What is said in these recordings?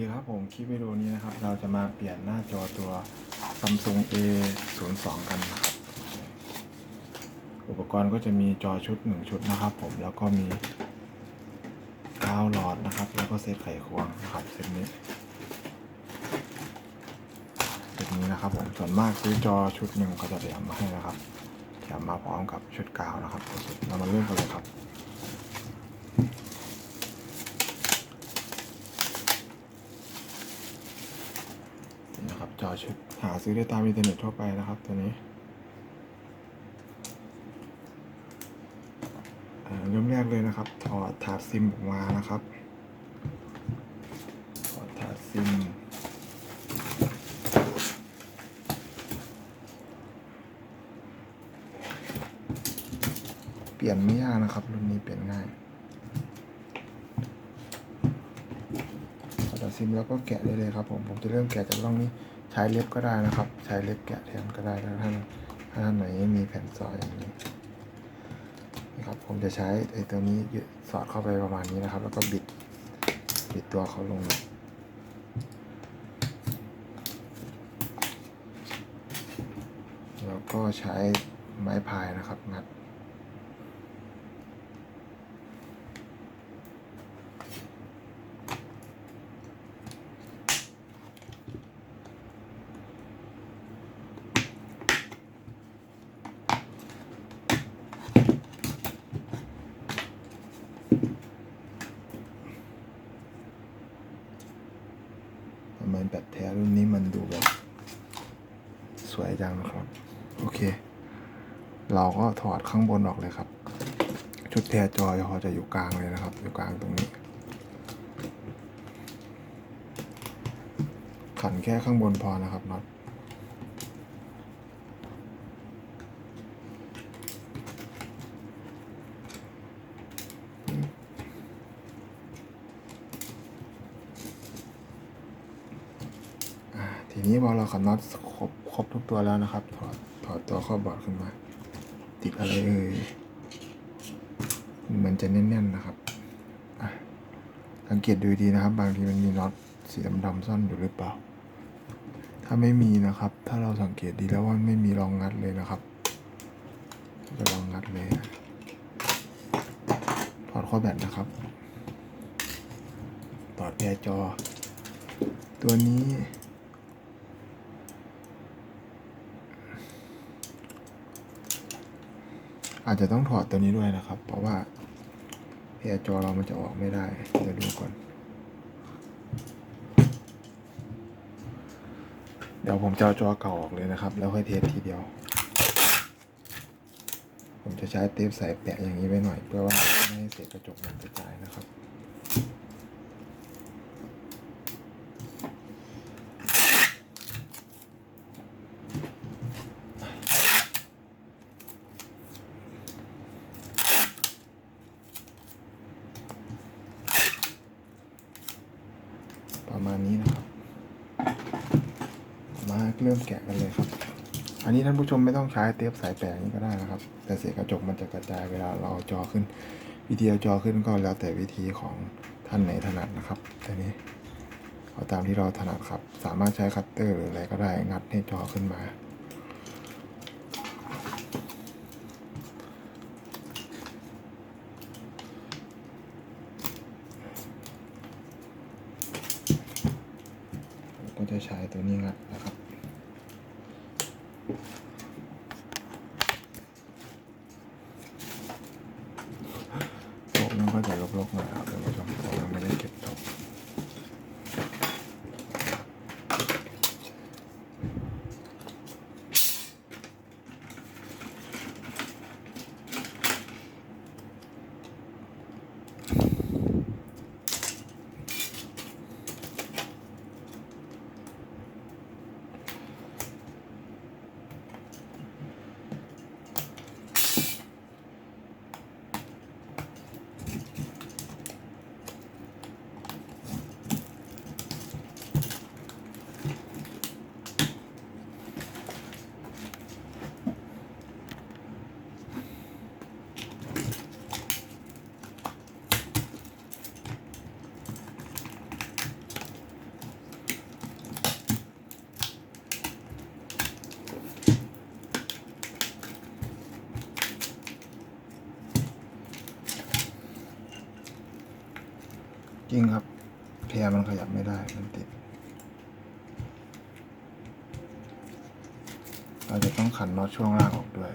ดีครับผมคลิปวิดีโอนี้นะครับ เราจะมาเปลี่ยนหน้าจอตัว Samsung A02 กันนะครับ อุปกรณ์ก็จะมีจอชุด 1 ชุดนะครับ ผมแล้วก็มีกาวหลอดนะครับ แล้วก็เซตไขควงนะครับเซตนี้เซตนี้นะครับผมส่วนมากซื้อจอชุดหนึ่งเขาจะแถมมาให้นะครับแถมมาพร้อมกับชุดกาวนะครับเรามาเริ่มกันเลยครับ นะครับ จอชุดหาซื้อได้ตามอินเทอร์เน็ตทั่วไปนะครับ ตัวนี้เริ่มแรกเลยนะครับ ถอดถาดซิมออกมานะครับ ถอดถาดซิมเปลี่ยนไม่ยากนะครับ รุ่นนี้เปลี่ยนง่ายถอดซิมแล้วก็แกะได้เลยครับผม ผมจะเริ่มแกะจากร่องนี้ ใช้เล็บก็ได้นะครับ ใช้เล็บแกะแทนก็ได้ถ้าท่านถ้าท่านไหนม่มีแผ่นซอยอย่างนี้นะครับผมจะใช้ไอ้ตัวนี้สอดเข้าไปประมาณนี้นะครับ แล้วก็บิดบิดตัวเขาลงแล้วก็ใช้ไม้พายนะครับงัด ทำไมแบตแท้รุ่นนี้มันดูแบบ สว ยจังนะครับ โอเค เราก็ถอดข้างบนออกเลยครับ ชุดแทจอยเขาจะอยู่กลางเลยนะครับ อยู่กลางตรงนี้ ขันแค่ข้างบนพอนะครับน็อตทีนี้พอเราขันน็อตครบ ครบทุกตัวแล้วนะครับ ถอดถอดตัวข้อบอร์ดขึ้นมา ติดอะไรเอ่ยมันจะแน่นๆนะครับสังเกตดูดีนะครับ บางทีมันมีน็อตสีดำๆซ่อนอยู่หรือเปล่า ถ้าไม่มีนะครับ ถ้าเราสังเกตดีแล้วว่าไม่มีรองงัดเลยนะครับจะลองงัดเลยถอดข้อแบตนะครับถอดแกจอ ตัวนี้ อาจจะต้องถอดตัวนี้ด้วยนะครับ เพราะว่าแกจอเรามันจะออกไม่ได้เดี๋ยวดูก่อน เดี๋ยวผมจะเอาจอเก่าออกเลยนะครับ แล้วค่อยเทสทีเดียว ผมจะใช้เทปใส่แปะอย่างนี้ไว้หน่อย เพื่อว่าไม่ให้เศษกระจกมันกระจายนะครับ ประมาณนี้นะครับ มา เริ่มแกะกันเลยครับ อันนี้ท่านผู้ชมไม่ต้องใช้เทปสายแปะอย่างนี้ก็ได้นะครับ แต่เศษกระจกมันจะกระจายเวลาเราเอาจอขึ้น วิธีเอาจอขึ้นก็แล้วแต่วิธีของท่านไหนถนัดนะครับแต่นี้เอาตามที่เราถนัดครับ สามารถใช้คัตเตอร์หรืออะไรก็ได้งัดให้จอขึ้นมา ก็จะใช้ตัวนี้งัดนะครับ โต๊ะมันก็จะรกๆหน่อยครับท่านผู้ชมเพราะมันไม่ได้เก็บโต๊ะ จริงครับ แพรมันขยับไม่ได้มันติด เราจะต้องขันน็อตช่วงล่างออกด้วย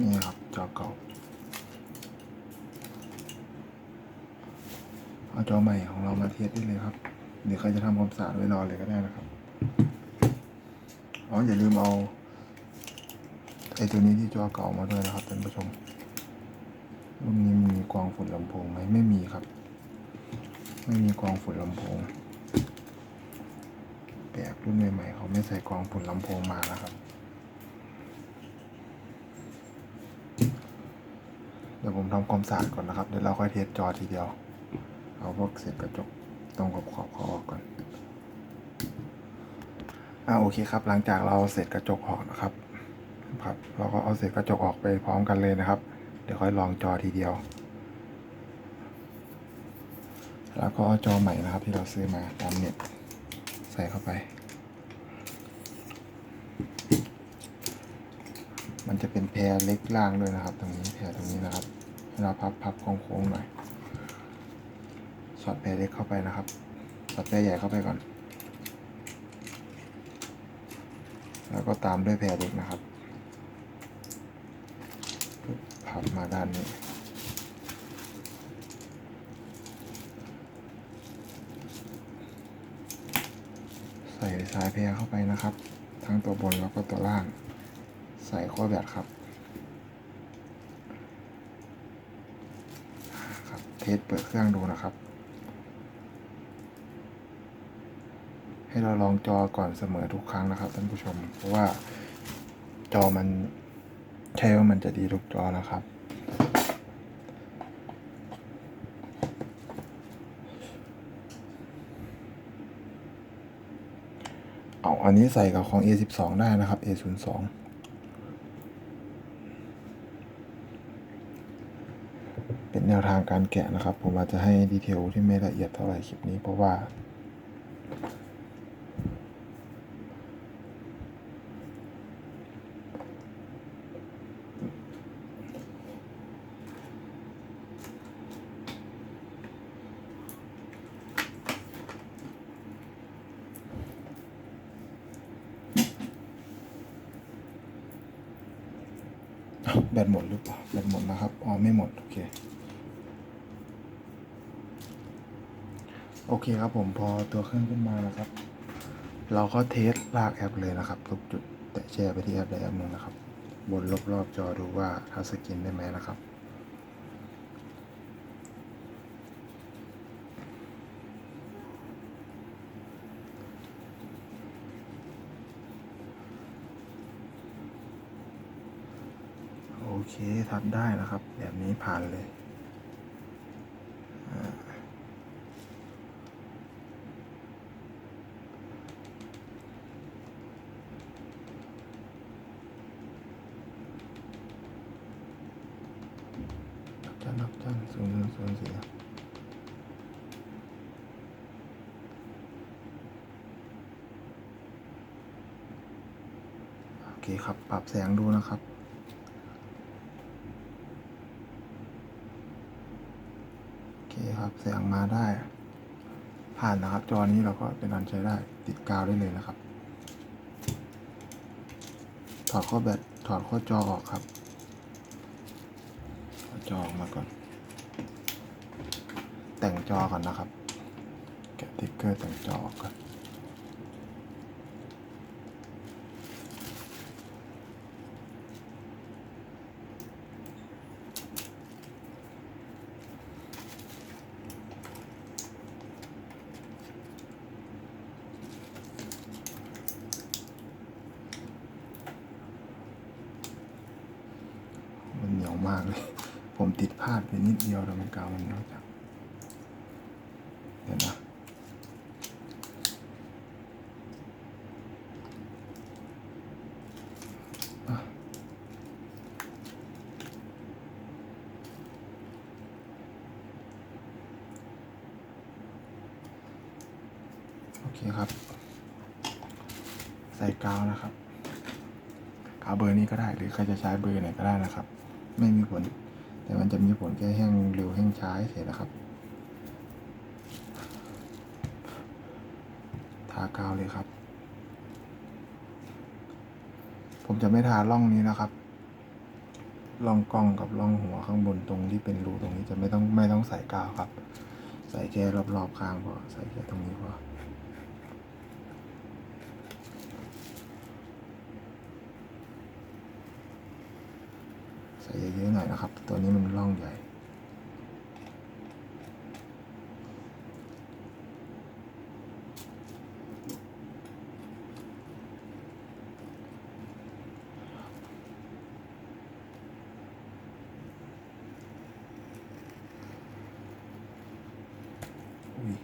นี่ครับจอเก่า เอาใหม่ของเรามาเทสได้เลยครับ เดี๋ยวใครจะทำความสะอาดไว้รอเลยก็ได้นะครับ อ๋อ อย่าลืมเอาไอ้ตัวนี้ที่จอเก่ามาด้วยนะครับท่านผู้ชมรุ่นนี้มีกองฝุ่นลำโพงไหมไม่มีครับ ไม่มีกองฝุ่นลำโพงแปลกรุ่นใหม่ๆเขาไม่ใส่กองฝุ่นลำโพงมานะครับเดี๋ยวผมทำความสะอาดก่อนนะครับ เดี๋ยวเราค่อยเทสจอทีเดียว เอาพวกเศษกระจกตรงกับขอบเขาออกก่อนอ่าโอเคครับ หลังจากเราเอาเศษกระจกออกนะครับครับเราก็เอาเศษกระจกออกไปพร้อมกันเลยนะครับ เดี๋ยวค่อยลองจอทีเดียว แล้วก็เอาจอใหม่นะครับ ที่เราซื้อมาตามเน็ตใส่เข้าไป มันจะเป็นแพรเล็กล่างด้วยนะครับ ตรงนี้แพรตรงนี้นะครับให้เราพับพับโค้งๆหน่อย สอดแพรเล็กเข้าไปนะครับ สอดแพรใหญ่เข้าไปก่อน แล้วก็ตามด้วยแพรเล็กนะครับพับมาด้านนี้ใส่สายแพรเข้าไปนะครับ ทั้งตัวบนแล้วก็ตัวล่าง ใส่ข้อแบตครับครับ เทสเปิดเครื่องดูนะครับ ให้ เราลองจอก่อนเสมอทุกครั้งนะครับท่านผู้ชม เพราะว่าจอมันใช่ว่ามันจะดีทุกจอนะครับ เอาอันนี้ใส่กับของ A12 ได้นะครับ A02 เป็นแนวทางการแกะนะครับ ผมอาจจะให้ดีเทลที่ไม่ละเอียดเท่าไหร่คลิปนี้เพราะว่า แบตหมดหรือเปล่าแบตหมดนะครับ อ๋อ ไม่หมด โอเค โอเคครับผมพอตัวเครื่องขึ้นมานะครับ เราก็เทสลากแอปเลยนะครับทุกจุด แตะแชร์ไปที่แอปใดแอปหนึ่งนะครับ บนรอบๆจอดูว่าทัชสกรีนได้ไหมนะครับ เคทำได้นะครับ แบบนี้ผ่านเลยนับจันนับจันศูนย์ศูนย์ศูนย์สี่โอเคครับ ปรับแสงดูนะครับ โอับแสงมาได้ ผ่านนะครับ จอนี้เราก็เป็นอันใช้ได้ติดกาวได้เลยนะครับ ถอดข้อแบตถอดข้อจอออกครับเอาจอออกมาก่อน แต่งจอก่อนนะครับ แกะติ๊กเกอร์แต่งจอออกก่อน มากเลย ผมติดพลาดไปนิดเดียวแต่มันกาวมันเนียวจังเดี๋ยวนะอะโอเคครับ ใส่กาวนะครับกาวเบอร์นี้ก็ได้หรือใครจะใช้เบอร์ไหนก็ได้นะครับ ไม่มีผล แต่มันจะมีผลแค่แห้งเร็วแห้งช้าเฉยนะครับ ทากาวเลยครับ ผมจะไม่ทาร่องนี้นะครับร่องกล้องกับร่องหัวข้างบนตรงที่เป็นรูตรงนี้จะไม่ต้องไม่ต้องใส่กาวครับ ใส่แค่รอบๆข้างพอใส่แค่ตรงนี้พอ เยอะๆหน่อยนะครับ ตัวนี้มันร่องใหญ่ อุ้ย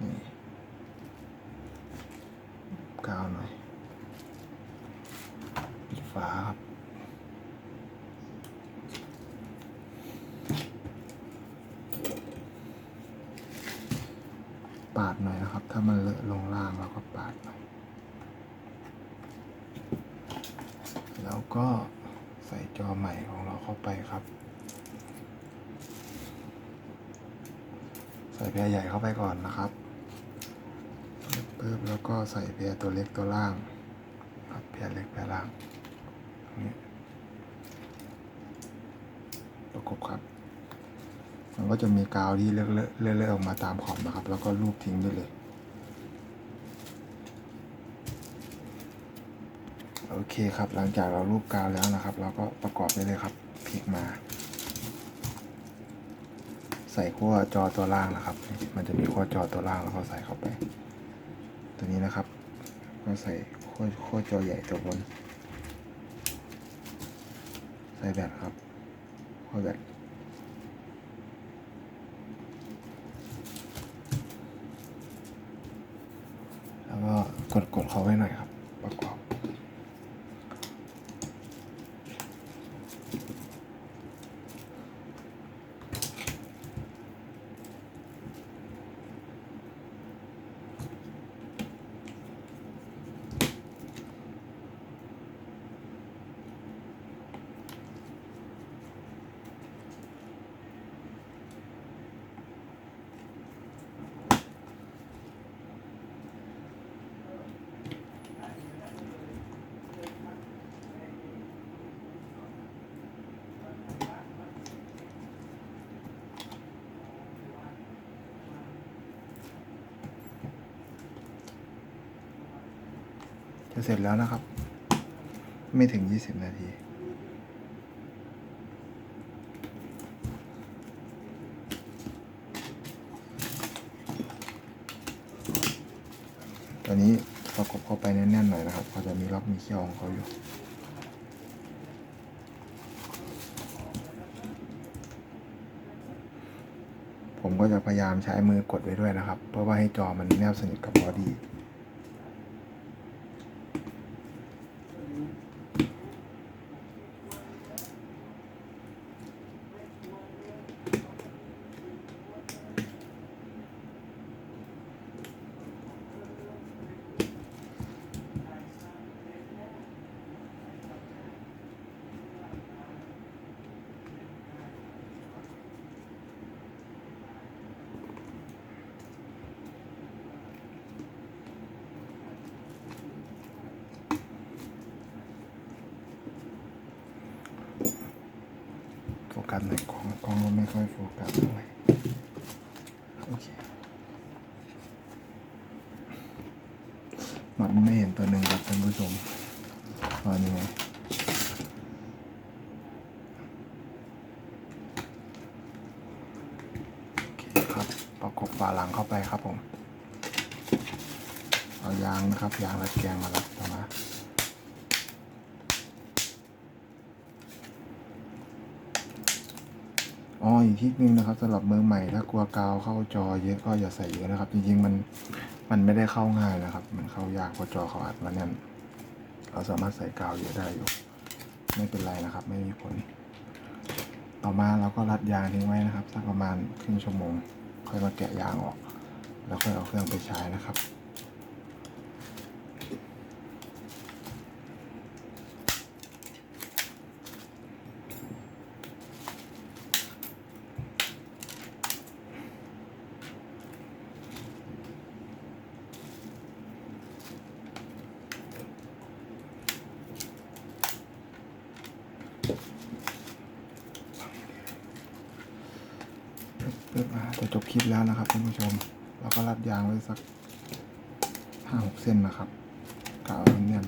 นี่กาวหน่อย ปิดฝาครับ ปาด หน่อยนะครับ ถ้ามันเลอะลงล่างเราก็ปาดหน่อยแล้วก็ใส่จอใหม่ของเราเข้าไปครับ ใส่แพรใหญ่เข้าไปก่อนนะครับปึ๊บแล้วก็ใส่แพรตัวเล็กตัวล่างครับแพรเล็กแพรล่างตรงนี้ประกบครับ มันก็จะมีกาวที่เลอะเลอออกมาตามขอบนะครับ แล้วก็ลูบทิ้งได้เลย โอเคครับหลังจากเราลูบกาวแล้วนะครับ เราก็ประกอบได้เลยครับพลิกมา ใส่ขั้วจอตัวล่างนะครับ มันจะมีขั้วจอตัวล่างแล้วก็ใส่เข้าไป ตัวนี้นะครับ ก็ใส่ขั้วขั้วจอใหญ่ตัวบน ใส่แบตครับขั้วแบต แล้ว กดกดเขาไว้หน่อยครับ จะเสร็จแล้วนะครับ ไม่ถึง 20 นาทีตอนนี้ประกบเข้าไปแน่นๆหน่อยนะครับเขาจะมีล็อกมีเขี้ยวของเขาอยู่ผมก็จะพยายามใช้มือกดไว้ด้วยนะครับ เพื่อว่าให้จอมันแนบสนิทกับบอดี้ กัสหน่อยกล้องกล้องก็ไม่ค่อยโฟกัสเท่าไหร่โอเคมันไม่เห็นตัวหนึ่งครับท่านผู้ชมตอนนี้โอเคประกบฝาหลังเข้าไปครับผม เอายางนะครับ ยางรัดแกงมารัดต่อมา อ๋ออีกทีนึงนะครับสำหรับมือใหม่ถ้ากลัวกาวเข้าจอเยอะก็อย่าใส่เยอะนะครับ จริงๆมันมันไม่ได้เข้าง่ายนะครับ มันเข้ายากเพราะจอเขาอัดมาแน่นเราสามารถใส่กาวเยอะได้อยู่ ไม่เป็นไรนะครับ ไม่มีผล ต่อมาเราก็รัดยางทิ้งไว้นะครับสักประมาณครึ่งชั่วโมง ค่อยมาแกะยางออก แล้วค่อยเอาเครื่องไปใช้นะครับ ปึ๊ บอะจบคลิปแล้วนะครับท่านผู้ชมแล้วก็รัดยางไว้สักห้าหกเส้นนะครับกาวแน่น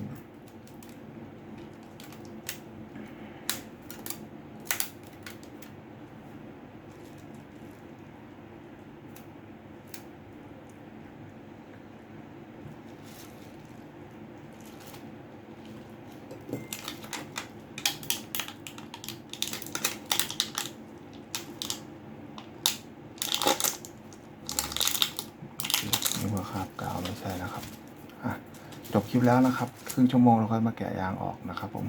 นี่ก็คราบกาวไม่ใช่แล้วครับอะจบค ลิปแล้วนะครับ ครึ่งชั่วโมงเราค่อยมาแกะยางออกนะครับผม